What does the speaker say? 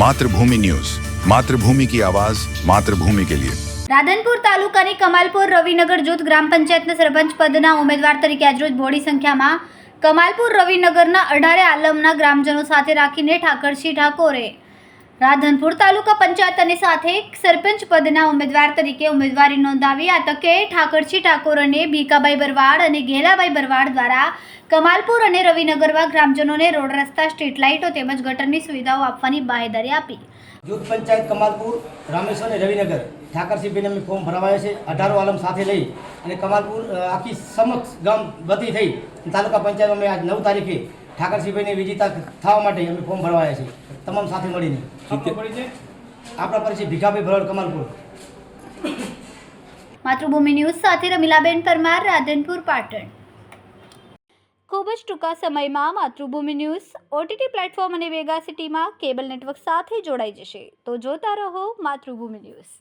Mathrubhumi news. Mathrubhumi કી આવાજ, માતૃભૂમિ કે લિયે. રાધનપુર તાલુકાની કમાલપુર રવિનગર જૂથ ગ્રામ પંચાયતના સરપંચ પદના ઉમેદવાર તરીકે આજરોજ બોડી સંખ્યામાં કમાલપુર રવિનગરના અઢારે આલમના ગ્રામજનો સાથે રાખીને ઠાકરસિંહ ઠાકોરે રાધનપુર તાલુકા પંચાયત અને સાથે સરપંચ પદના ઉમેદવાર તરીકે ઉમેદવારી નોંધાવી આ તકે ઠાકરસિંહ ઠાકોર અને ભીકાભાઈ બરવાડ અને ઘેલાભાઈ બરવાડ દ્વારા કમાલપુર અને રવિનગરમાં ગ્રામજનોને રોડ રસ્તા, સ્ટ્રીટ લાઇટો તેમજ ગટરની સુવિધાઓ આપવાની બાહેદારી આપી. જૂથ પંચાયત કમાલપુર, રામેશ્વર અને રવિનગર ઠાકરસિંહભાઈને અમે ફોર્મ ભરાવાયો છે. અઢારો આલમ સાથે લઈ અને કમાલપુર આખી સમક્ષ ગામ વધી થઈ. તાલુકા પંચાયતમાં આજ નવ તારીખે ઠાકરસિંહભાઈને વિજેતા થવા માટે અમે ફોર્મ ભરવાયા છે તમામ સાથે મળીને. આપણા પરિચય ભીખાભાઈ ભરવાડ કમાલપુર. માતૃભૂમિ ન્યૂઝ સાથે રમીલાબેન પરમાર રાધનપુર પાટણ. ખૂબ જ ટૂંકા સમયમાં માતૃભૂમિ ન્યૂઝ ઓટીટી પ્લેટફોર્મ અને વેગા સિટીમાં કેબલ નેટવર્ક સાથે જોડાઈ જશે. તો જોતા રહો માતૃભૂમિ ન્યૂઝ.